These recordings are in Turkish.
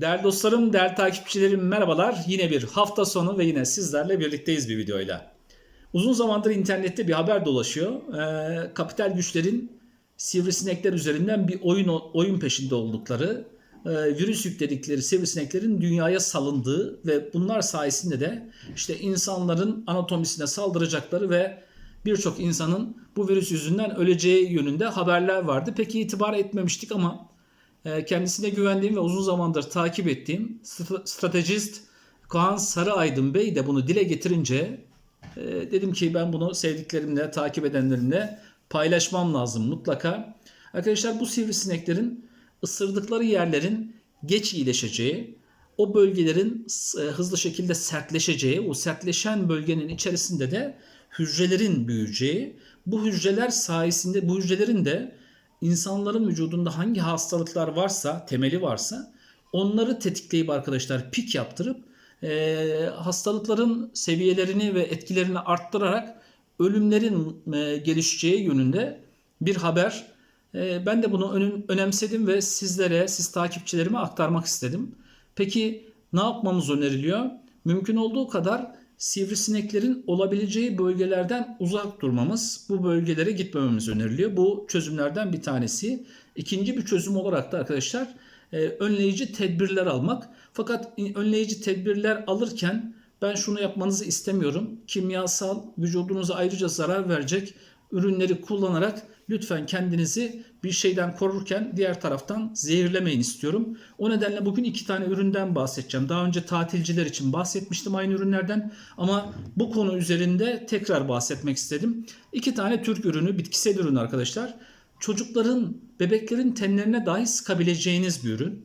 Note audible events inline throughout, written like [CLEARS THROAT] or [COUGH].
Değerli dostlarım, değerli takipçilerim merhabalar. Yine bir hafta sonu ve yine sizlerle birlikteyiz bir videoyla. Uzun zamandır internette bir haber dolaşıyor. Ee, kapital güçlerin sivrisinekler üzerinden bir oyun oyun peşinde oldukları, e, virüs yükledikleri sivrisineklerin dünyaya salındığı ve bunlar sayesinde de işte insanların anatomisine saldıracakları ve birçok insanın bu virüs yüzünden öleceği yönünde haberler vardı. Peki itibar etmemiştik ama kendisine güvendiğim ve uzun zamandır takip ettiğim stra- stratejist Kaan Sarıaydın Bey de bunu dile getirince e, dedim ki ben bunu sevdiklerimle, takip edenlerimle paylaşmam lazım mutlaka. Arkadaşlar bu sivrisineklerin ısırdıkları yerlerin geç iyileşeceği, o bölgelerin e, hızlı şekilde sertleşeceği, o sertleşen bölgenin içerisinde de hücrelerin büyüyeceği, bu hücreler sayesinde bu hücrelerin de insanların vücudunda hangi hastalıklar varsa, temeli varsa onları tetikleyip arkadaşlar pik yaptırıp e, hastalıkların seviyelerini ve etkilerini arttırarak ölümlerin e, gelişeceği yönünde bir haber. E, ben de bunu önüm, önemsedim ve sizlere, siz takipçilerime aktarmak istedim. Peki ne yapmamız öneriliyor? Mümkün olduğu kadar sivrisineklerin olabileceği bölgelerden uzak durmamız, bu bölgelere gitmememiz öneriliyor. Bu çözümlerden bir tanesi. İkinci bir çözüm olarak da arkadaşlar e, önleyici tedbirler almak. Fakat önleyici tedbirler alırken ben şunu yapmanızı istemiyorum. Kimyasal vücudunuza ayrıca zarar verecek ürünleri kullanarak lütfen kendinizi bir şeyden korurken diğer taraftan zehirlemeyin istiyorum. O nedenle bugün iki tane üründen bahsedeceğim. Daha önce tatilciler için bahsetmiştim aynı ürünlerden ama bu konu üzerinde tekrar bahsetmek istedim. İki tane Türk ürünü, bitkisel ürün arkadaşlar. Çocukların, bebeklerin tenlerine dahi sıkabileceğiniz bir ürün.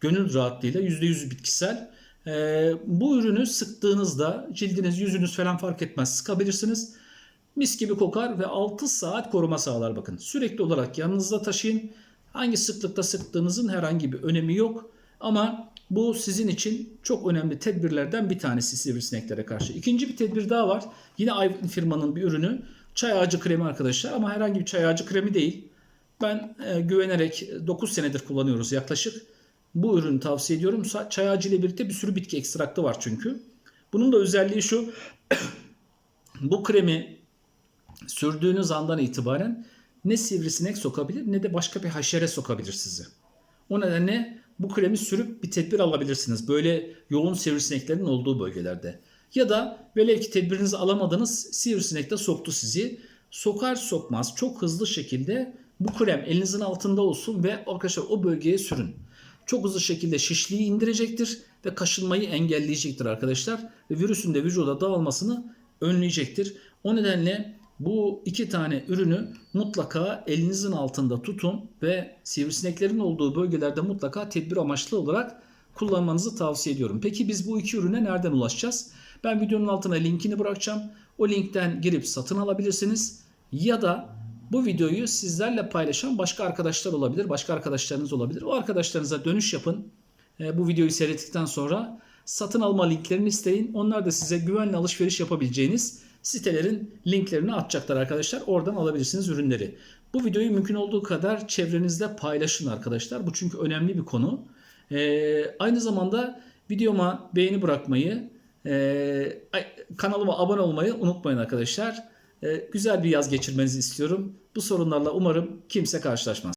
Gönül rahatlığıyla %100 bitkisel. Ee, bu ürünü sıktığınızda cildiniz, yüzünüz falan fark etmez sıkabilirsiniz. Mis gibi kokar ve 6 saat koruma sağlar bakın. Sürekli olarak yanınızda taşıyın. Hangi sıklıkta sıktığınızın herhangi bir önemi yok. Ama bu sizin için çok önemli tedbirlerden bir tanesi sivrisineklere karşı. İkinci bir tedbir daha var. Yine aynı firmanın bir ürünü. Çay ağacı kremi arkadaşlar ama herhangi bir çay ağacı kremi değil. Ben e, güvenerek 9 senedir kullanıyoruz yaklaşık. Bu ürünü tavsiye ediyorum. Çay ağacı ile birlikte bir sürü bitki ekstraktı var çünkü. Bunun da özelliği şu. [CLEARS THROAT] bu kremi sürdüğünüz andan itibaren ne sivrisinek sokabilir ne de başka bir haşere sokabilir sizi. O nedenle bu kremi sürüp bir tedbir alabilirsiniz. Böyle yoğun sivrisineklerin olduğu bölgelerde. Ya da velev ki tedbirinizi alamadınız sivrisinek de soktu sizi. Sokar sokmaz çok hızlı şekilde bu krem elinizin altında olsun ve arkadaşlar o bölgeye sürün. Çok hızlı şekilde şişliği indirecektir ve kaşınmayı engelleyecektir arkadaşlar. Ve virüsün de vücuda dağılmasını önleyecektir. O nedenle bu iki tane ürünü mutlaka elinizin altında tutun ve sivrisineklerin olduğu bölgelerde mutlaka tedbir amaçlı olarak kullanmanızı tavsiye ediyorum. Peki biz bu iki ürüne nereden ulaşacağız? Ben videonun altına linkini bırakacağım. O linkten girip satın alabilirsiniz. Ya da bu videoyu sizlerle paylaşan başka arkadaşlar olabilir, başka arkadaşlarınız olabilir. O arkadaşlarınıza dönüş yapın. E, bu videoyu seyrettikten sonra satın alma linklerini isteyin. Onlar da size güvenli alışveriş yapabileceğiniz sitelerin linklerini atacaklar arkadaşlar. Oradan alabilirsiniz ürünleri. Bu videoyu mümkün olduğu kadar çevrenizde paylaşın arkadaşlar. Bu çünkü önemli bir konu. Ee, aynı zamanda videoma beğeni bırakmayı, e, kanalıma abone olmayı unutmayın arkadaşlar. E, güzel bir yaz geçirmenizi istiyorum. Bu sorunlarla umarım kimse karşılaşmaz.